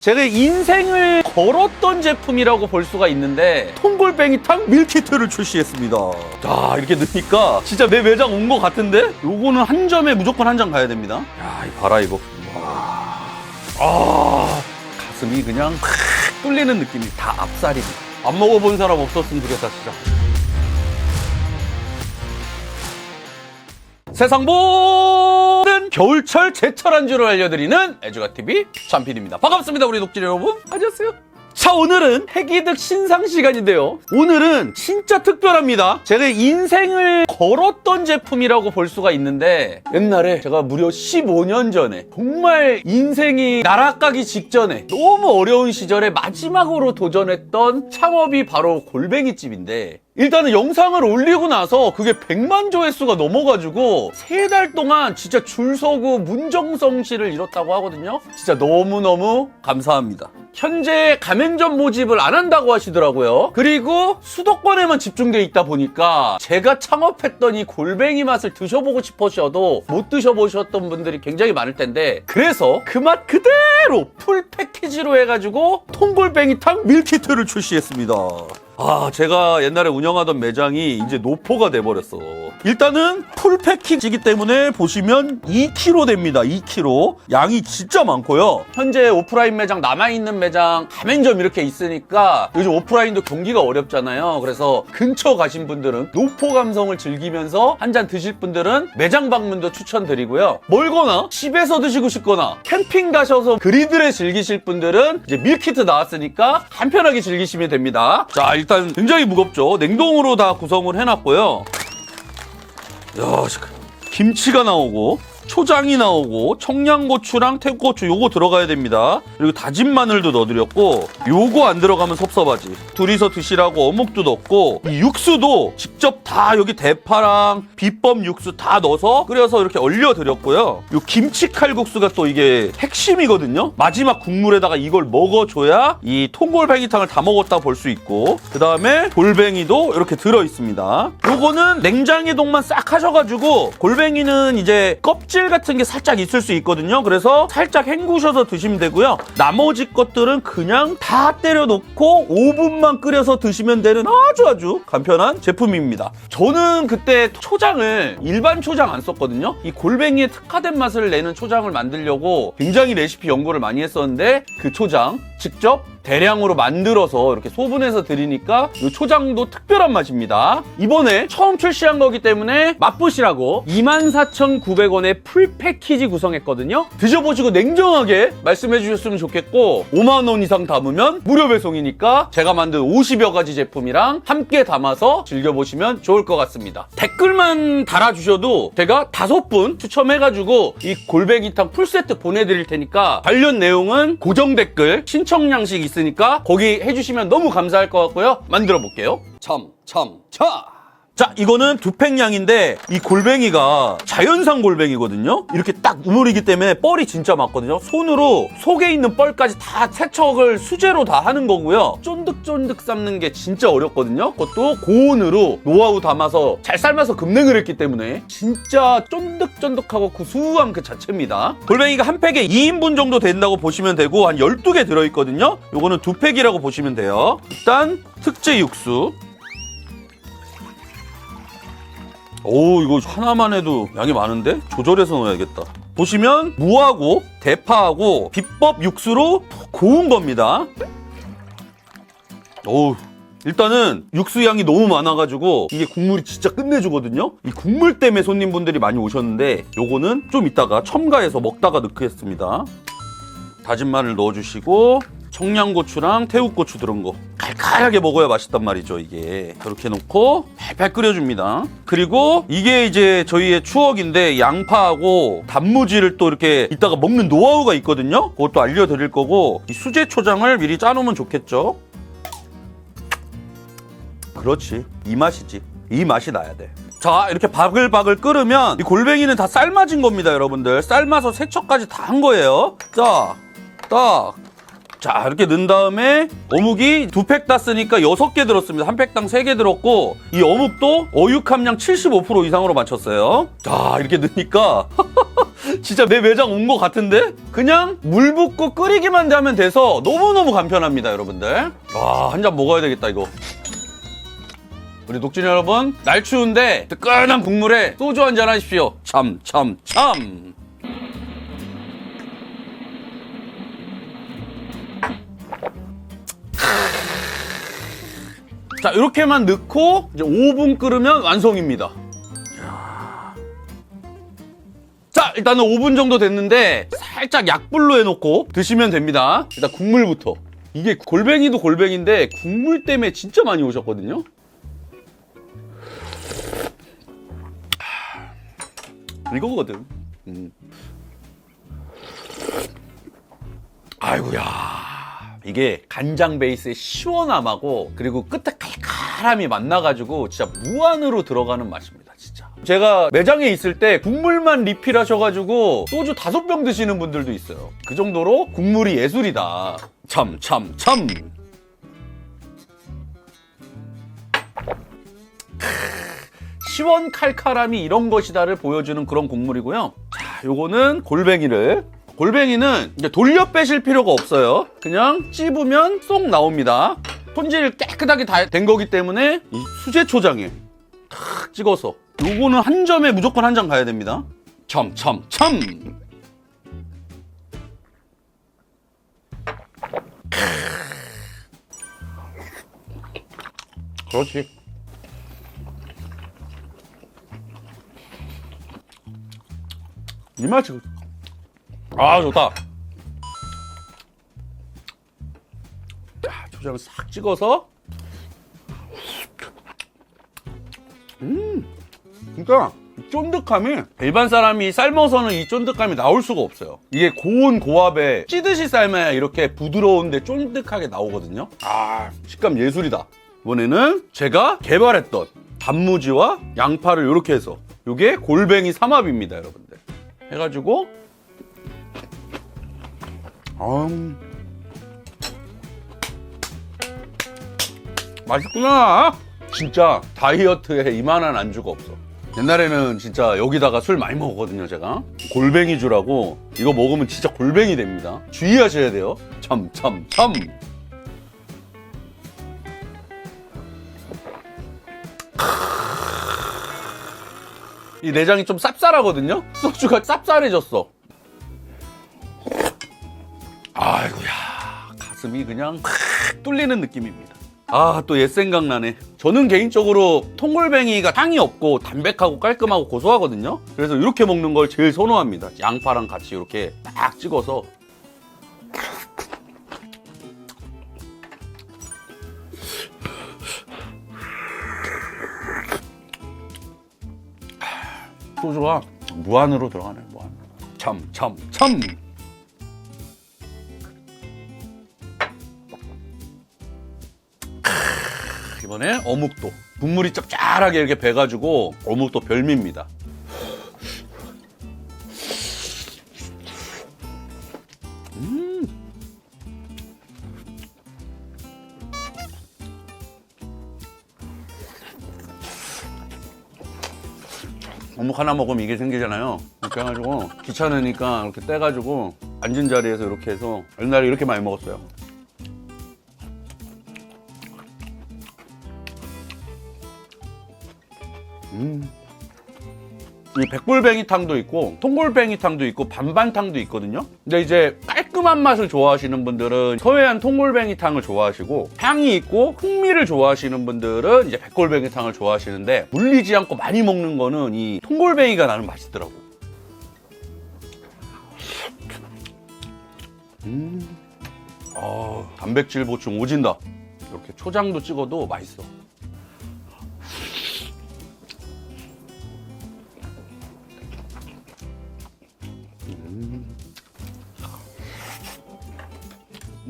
제가 인생을 걸었던 제품이라고 볼 수가 있는데 통골뱅이탕 밀키트를 출시했습니다. 자 이렇게 넣으니까 진짜 내 매장 온 것 같은데 요거는 한 점에 무조건 한 장 가야 됩니다. 야, 이 봐라 이거. 와. 아 가슴이 그냥 팍 뚫리는 느낌이 다 앞살입니다. 안 먹어본 사람 없었으면 좋겠다 진짜. 세상 모든 겨울철 제철 안주를 알려드리는 애주가TV 참PD입니다. 반갑습니다 우리 녹질 여러분. 안녕하세요. 자 오늘은 해기득 신상 시간인데요. 오늘은 진짜 특별합니다. 제가 인생을 걸었던 제품이라고 볼 수가 있는데 옛날에 제가 무려 15년 전에 정말 인생이 날아가기 직전에 너무 어려운 시절에 마지막으로 도전했던 창업이 바로 골뱅이집인데 일단은 영상을 올리고 나서 그게 100만 조회수가 넘어가지고 세 달 동안 진짜 줄 서고 문정성시를 이뤘다고 하거든요. 진짜 너무너무 감사합니다. 현재 가맹점 모집을 안 한다고 하시더라고요. 그리고 수도권에만 집중돼 있다 보니까 제가 창업했던 이 골뱅이 맛을 드셔보고 싶으셔도 못 드셔보셨던 분들이 굉장히 많을 텐데 그래서 그 맛 그대로 풀 패키지로 해가지고 통골뱅이탕 밀키트를 출시했습니다. 아, 제가 옛날에 운영하던 매장이 이제 노포가 돼버렸어. 일단은 풀 패키지이기 때문에 보시면 2kg 됩니다. 2kg. 양이 진짜 많고요. 현재 오프라인 매장, 남아있는 매장, 가맹점 이렇게 있으니까 요즘 오프라인도 경기가 어렵잖아요. 그래서 근처 가신 분들은 노포 감성을 즐기면서 한 잔 드실 분들은 매장 방문도 추천드리고요. 멀거나 집에서 드시고 싶거나 캠핑 가셔서 그리들에 즐기실 분들은 이제 밀키트 나왔으니까 간편하게 즐기시면 됩니다. 자, 일단 굉장히 무겁죠. 냉동으로 다 구성을 해놨고요. 야, 씨, 김치가 나오고 초장이 나오고 청양고추랑 태국고추 요거 들어가야 됩니다. 그리고 다진 마늘도 넣어드렸고 요거 안 들어가면 섭섭하지. 둘이서 드시라고 어묵도 넣고 이 육수도 직접 다 여기 대파랑 비법 육수 다 넣어서 끓여서 이렇게 얼려드렸고요. 요 김치 칼국수가 또 이게 핵심이거든요. 마지막 국물에다가 이걸 먹어줘야 이 통골뱅이탕을 다 먹었다 볼 수 있고 그 다음에 골뱅이도 이렇게 들어 있습니다. 요거는 냉장해동만 싹 하셔가지고 골뱅이는 이제 껍질 같은 게 살짝 있을 수 있거든요. 그래서 살짝 헹구셔서 드시면 되고요. 나머지 것들은 그냥 다 때려 놓고 5분만 끓여서 드시면 되는 아주 아주 간편한 제품입니다. 저는 그때 초장을 일반 초장 안 썼거든요. 이 골뱅이에 특화된 맛을 내는 초장을 만들려고 굉장히 레시피 연구를 많이 했었는데 그 초장 직접 대량으로 만들어서 이렇게 소분해서 드리니까 이 초장도 특별한 맛입니다. 이번에 처음 출시한 거기 때문에 맛보시라고 24,900원의 풀 패키지 구성했거든요. 드셔보시고 냉정하게 말씀해 주셨으면 좋겠고 5만 원 이상 담으면 무료 배송이니까 제가 만든 50여 가지 제품이랑 함께 담아서 즐겨보시면 좋을 것 같습니다. 댓글만 달아주셔도 제가 다섯 분 추첨해가지고 이 골뱅이탕 풀세트 보내드릴 테니까 관련 내용은 고정 댓글 신청 양식 있으니까 거기 해주시면 너무 감사할 것 같고요. 만들어 볼게요. 참, 참, 차! 자, 이거는 두 팩량인데 이 골뱅이가 자연산 골뱅이거든요. 이렇게 딱 우물이기 때문에 뻘이 진짜 많거든요. 손으로 속에 있는 뻘까지 다 세척을 수제로 다 하는 거고요. 쫀득쫀득 삶는 게 진짜 어렵거든요. 그것도 고온으로 노하우 담아서 잘 삶아서 급냉을 했기 때문에 진짜 쫀득쫀득하고 구수한 그 자체입니다. 골뱅이가 한 팩에 2인분 정도 된다고 보시면 되고 한 12개 들어있거든요. 요거는 두 팩이라고 보시면 돼요. 일단 특제 육수 오 이거 하나만 해도 양이 많은데? 조절해서 넣어야겠다. 보시면 무하고 대파하고 비법 육수로 고운 겁니다. 오 일단은 육수 양이 너무 많아가지고 이게 국물이 진짜 끝내주거든요? 이 국물 때문에 손님분들이 많이 오셨는데 요거는 좀 이따가 첨가해서 먹다가 넣겠습니다. 다진 마늘 넣어주시고 청양고추랑 태국고추 들은 거. 칼칼하게 먹어야 맛있단 말이죠 이게. 그렇게 놓고 팔팔 끓여줍니다. 그리고 이게 이제 저희의 추억인데 양파하고 단무지를 또 이렇게 이따가 먹는 노하우가 있거든요. 그것도 알려드릴 거고 이 수제 초장을 미리 짜놓으면 좋겠죠? 그렇지. 이 맛이지. 이 맛이 나야 돼. 자 이렇게 바글바글 끓으면 이 골뱅이는 다 삶아진 겁니다 여러분들. 삶아서 세척까지 다 한 거예요. 자 딱 자 이렇게 넣은 다음에 어묵이 두 팩 땄으니까 여섯 개 들었습니다. 한 팩당 세 개 들었고 이 어묵도 어육 함량 75% 이상으로 맞췄어요. 자 이렇게 넣으니까 진짜 내 매장 온 것 같은데? 그냥 물 붓고 끓이기만 하면 돼서 너무너무 간편합니다 여러분들. 와 한 잔 먹어야 되겠다 이거. 우리 녹진 여러분 날 추운데 뜨끈한 국물에 소주 한 잔 하십시오. 참 참, 참. 자 이렇게만 넣고 이제 5분 끓으면 완성입니다. 자 일단은 5분 정도 됐는데 살짝 약불로 해놓고 드시면 됩니다. 일단 국물부터. 이게 골뱅이도 골뱅인데 국물 때문에 진짜 많이 오셨거든요. 이거거든. 음. 아이고야. 이게 간장 베이스의 시원함하고 그리고 끝에 칼칼함이 만나가지고 진짜 무한으로 들어가는 맛입니다. 진짜. 제가 매장에 있을 때 국물만 리필하셔가지고 소주 다섯 병 드시는 분들도 있어요. 그 정도로 국물이 예술이다. 참, 참, 참. 시원 칼칼함이 이런 것이다를 보여주는 그런 국물이고요. 자, 요거는 골뱅이를 골뱅이는 이제 돌려 빼실 필요가 없어요. 그냥 찝으면 쏙 나옵니다. 손질 깨끗하게 다 된 거기 때문에 이 수제 초장에 탁 찍어서 요거는 한 점에 무조건 한 장 가야 됩니다. 참, 참, 참. 그렇지. 이 맛이 아 좋다. 자 초장을 싹 찍어서. 음 진짜 이 쫀득함이 일반 사람이 삶아서는 이 쫀득함이 나올 수가 없어요. 이게 고온 고압에 찌듯이 삶아야 이렇게 부드러운데 쫀득하게 나오거든요. 아 식감 예술이다. 이번에는 제가 개발했던 단무지와 양파를 이렇게 해서 이게 골뱅이 삼합입니다 여러분들. 해가지고 음. 맛있구나. 진짜 다이어트에 이만한 안주가 없어. 옛날에는 진짜 여기다가 술 많이 먹었거든요 제가. 골뱅이주라고 이거 먹으면 진짜 골뱅이 됩니다. 주의하셔야 돼요. 참 참, 참. 이 내장이 좀 쌉쌀하거든요? 소주가 쌉쌀해졌어 가슴이 그냥 팍 뚫리는 느낌입니다. 아 또 옛 생각나네. 저는 개인적으로 통골뱅이가 향이 없고 담백하고 깔끔하고 고소하거든요. 그래서 이렇게 먹는 걸 제일 선호합니다. 양파랑 같이 이렇게 딱 찍어서. 소주가 무한으로 들어가네 무한. 참 참 참 이번에 어묵도 국물이 짭짤하게 이렇게 배가지고 어묵도 별미입니다. 어묵 하나 먹으면 이게 생기잖아요. 이렇게 해가지고 귀찮으니까 이렇게 떼가지고 앉은 자리에서 이렇게 해서 옛날에 이렇게 많이 먹었어요. 이 백골뱅이탕도 있고 통골뱅이탕도 있고 반반탕도 있거든요. 근데 이제 깔끔한 맛을 좋아하시는 분들은 서해안 통골뱅이탕을 좋아하시고 향이 있고 풍미를 좋아하시는 분들은 이제 백골뱅이탕을 좋아하시는데 물리지 않고 많이 먹는 거는 이 통골뱅이가 나는 맛있더라고. 음, 아 단백질 보충 오진다. 이렇게 초장도 찍어도 맛있어.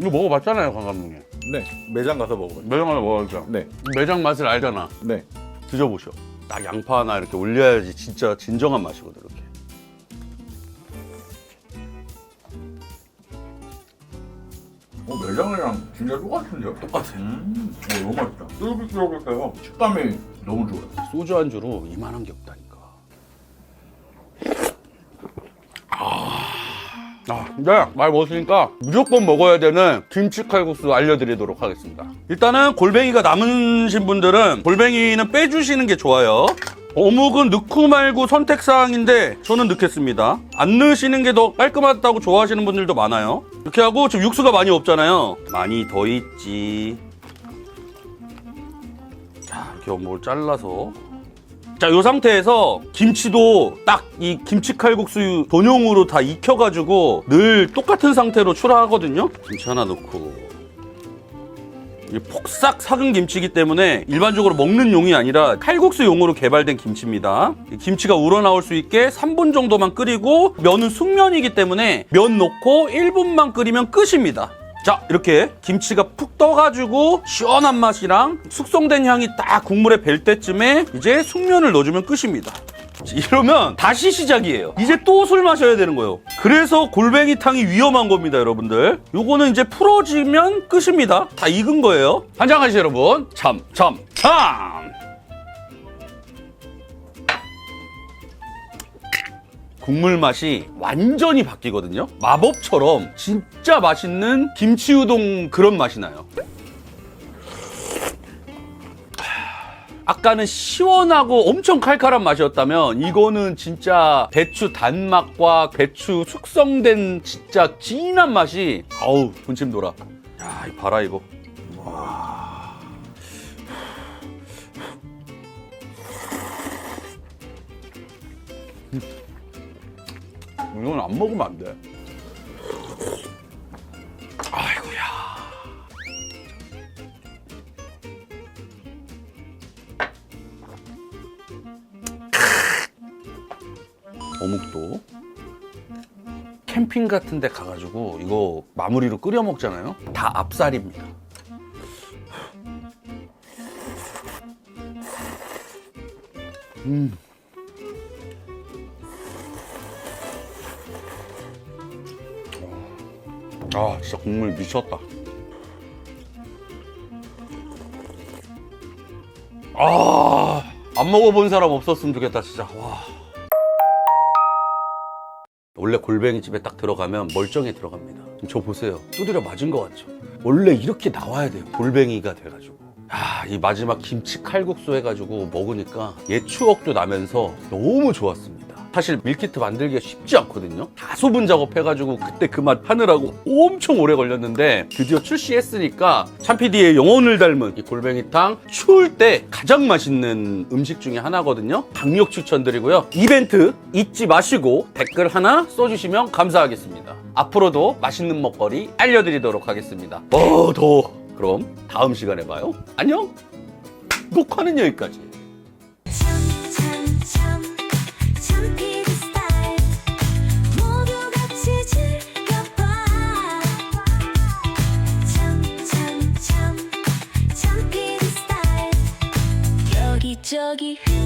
이거 먹어봤잖아요, 강 감독님. 네, 매장 가서 먹어요. 매장 하나 먹어봤죠? 네, 매장 맛을 알잖아. 네. 드셔보셔. 딱 양파 하나 이렇게 올려야지 진짜 진정한 맛이거든, 이렇게. 어, 매장이랑 진짜 똑같은데요? 똑같아요. 음, 어, 너무 맛있다. 쫄깃쫄깃해요. 식감이 너무 좋아요. 소주 안주로 이만한 게 없다니까. 아, 근데 말 먹었으니까 무조건 먹어야 되는 김치 칼국수 알려드리도록 하겠습니다. 일단은 골뱅이가 남으신 분들은 골뱅이는 빼주시는 게 좋아요. 어묵은 넣고 말고 선택사항인데 저는 넣겠습니다. 안 넣으시는 게 더 깔끔하다고 좋아하시는 분들도 많아요. 이렇게 하고 지금 육수가 많이 없잖아요. 많이 더 있지. 자, 이렇게 어묵을 잘라서 자, 이 상태에서 김치도 딱 이 김치 칼국수 전용으로 다 익혀가지고 늘 똑같은 상태로 출하하거든요. 김치 하나 넣고 폭삭 삭은 김치이기 때문에 일반적으로 먹는 용이 아니라 칼국수 용으로 개발된 김치입니다. 이 김치가 우러나올 수 있게 3분 정도만 끓이고 면은 숙면이기 때문에 면 넣고 1분만 끓이면 끝입니다. 자 이렇게 김치가 푹 떠가지고 시원한 맛이랑 숙성된 향이 딱 국물에 뵐 때쯤에 이제 숙면을 넣어주면 끝입니다. 이러면 다시 시작이에요. 이제 또 술 마셔야 되는 거예요. 그래서 골뱅이탕이 위험한 겁니다, 여러분들. 요거는 이제 풀어지면 끝입니다. 다 익은 거예요. 한잔 하시죠, 여러분. 참, 참, 참! 국물 맛이 완전히 바뀌거든요. 마법처럼 진짜 맛있는 김치 우동 그런 맛이 나요. 아까는 시원하고 엄청 칼칼한 맛이었다면 이거는 진짜 배추 단맛과 배추 숙성된 진짜 진한 맛이 아우 군침 돌아. 야, 이 봐라 이거. 이건 안 먹으면 안 돼. 아이고야. 어묵도 캠핑 같은 데 가가지고 이거 마무리로 끓여 먹잖아요. 다 앞살입니다. 음. 아 진짜 국물 미쳤다. 아안 먹어본 사람 없었으면 좋겠다 진짜. 와. 원래 골뱅이 집에 딱 들어가면 멀쩡히 들어갑니다. 저 보세요. 두드려 맞은 것 같죠? 원래 이렇게 나와야 돼요 골뱅이가 돼가지고. 아, 이 마지막 김치 칼국수 해가지고 먹으니까 옛 추억도 나면서 너무 좋았습니다. 사실 밀키트 만들기가 쉽지 않거든요. 다 소분 작업해가지고 그때 그 맛 하느라고 엄청 오래 걸렸는데 드디어 출시했으니까 참PD의 영혼을 닮은 이 골뱅이탕 추울 때 가장 맛있는 음식 중에 하나거든요. 강력 추천드리고요. 이벤트 잊지 마시고 댓글 하나 써주시면 감사하겠습니다. 앞으로도 맛있는 먹거리 알려드리도록 하겠습니다. 어, 더워. 그럼 다음 시간에 봐요. 안녕. 녹화는 여기까지. 저기 흥겨워